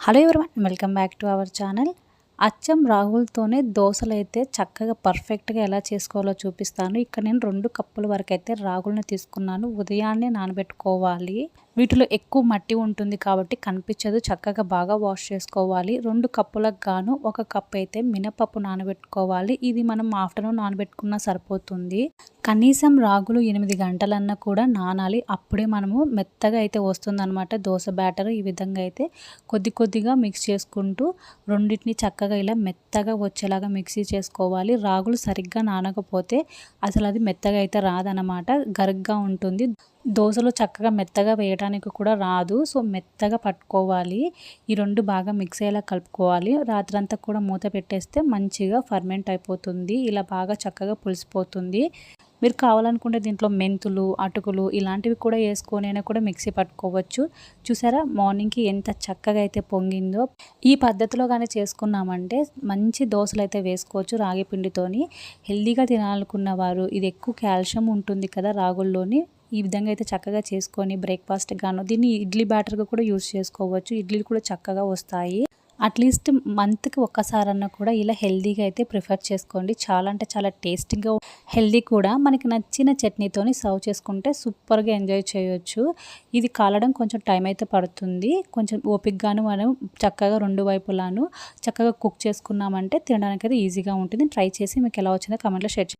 Hello everyone welcome back to our channel అచ్చం రాగులతోనే దోశలు అయితే చక్కగా పర్ఫెక్ట్గా ఎలా చేసుకోవాలో చూపిస్తాను. ఇక్కడ నేను రెండు కప్పుల వరకు అయితే రాగులను తీసుకున్నాను. ఉదయాన్నే నానబెట్టుకోవాలి. వీటిలో ఎక్కువ మట్టి ఉంటుంది కాబట్టి కనిపించదు. చక్కగా బాగా వాష్ చేసుకోవాలి. రెండు కప్పులకు గాను ఒక కప్ అయితే మినపప్పు నానబెట్టుకోవాలి. ఇది మనం ఆఫ్టర్నూన్ నానబెట్టుకున్నా సరిపోతుంది. కనీసం రాగులు ఎనిమిది గంటలన్నా కూడా నానాలి. అప్పుడే మనము మెత్తగా అయితే వస్తుందన్నమాట. దోశ బ్యాటర్ ఈ విధంగా అయితే కొద్ది కొద్దిగా మిక్స్ చేసుకుంటూ రెండింటిని చక్కగా ఇలా మెత్తగా వచ్చేలాగా మిక్సీ చేసుకోవాలి. రాగులు సరిగ్గా నానకపోతే అసలు అది మెత్తగా అయితే రాదనమాట గరుగ్గా ఉంటుంది. దోశలు చక్కగా మెత్తగా వేయడానికి కూడా రాదు. సో మెత్తగా పట్టుకోవాలి. ఈ రెండు బాగా మిక్స్ అయ్యేలా కలుపుకోవాలి. రాత్రంతా కూడా మూత పెట్టేస్తే మంచిగా ఫర్మెంట్ అయిపోతుంది. ఇలా బాగా చక్కగా పులిసిపోతుంది. మీరు కావాలనుకుంటే దీంట్లో మెంతులు అటుకులు ఇలాంటివి కూడా వేసుకొని కూడా మిక్సీ పట్టుకోవచ్చు. చూసారా? మార్నింగ్కి ఎంత చక్కగా అయితే పొంగిందో. ఈ పద్ధతిలో కానీ చేసుకున్నామంటే మంచి దోశలు అయితే వేసుకోవచ్చు రాగి పిండితోని. హెల్దీగా తినాలనుకున్న వారు ఇది ఎక్కువ కాల్షియం ఉంటుంది కదా రాగుల్లోని. ఈ విధంగా అయితే చక్కగా చేసుకొని బ్రేక్ఫాస్ట్ గాను దీన్ని ఇడ్లీ బ్యాటర్గా కూడా యూస్ చేసుకోవచ్చు. ఇడ్లీలు కూడా చక్కగా వస్తాయి. అట్లీస్ట్ మంత్కి ఒక్కసారన్నా కూడా ఇలా హెల్దీగా అయితే ప్రిఫర్ చేసుకోండి. చాలా అంటే చాలా టేస్టీగా హెల్దీ కూడా మనకి నచ్చిన చట్నీతోని సర్వ్ చేసుకుంటే సూపర్గా ఎంజాయ్ చేయొచ్చు. ఇది కాలడం కొంచెం టైం అయితే పడుతుంది. కొంచెం ఓపిక్గాను మనం చక్కగా రెండు వైపులాను చక్కగా కుక్ చేసుకున్నామంటే తినడానికి అయితే ఈజీగా ఉంటుంది. ట్రై చేసి మీకు ఎలా వచ్చిందో కమెంట్లో షేర్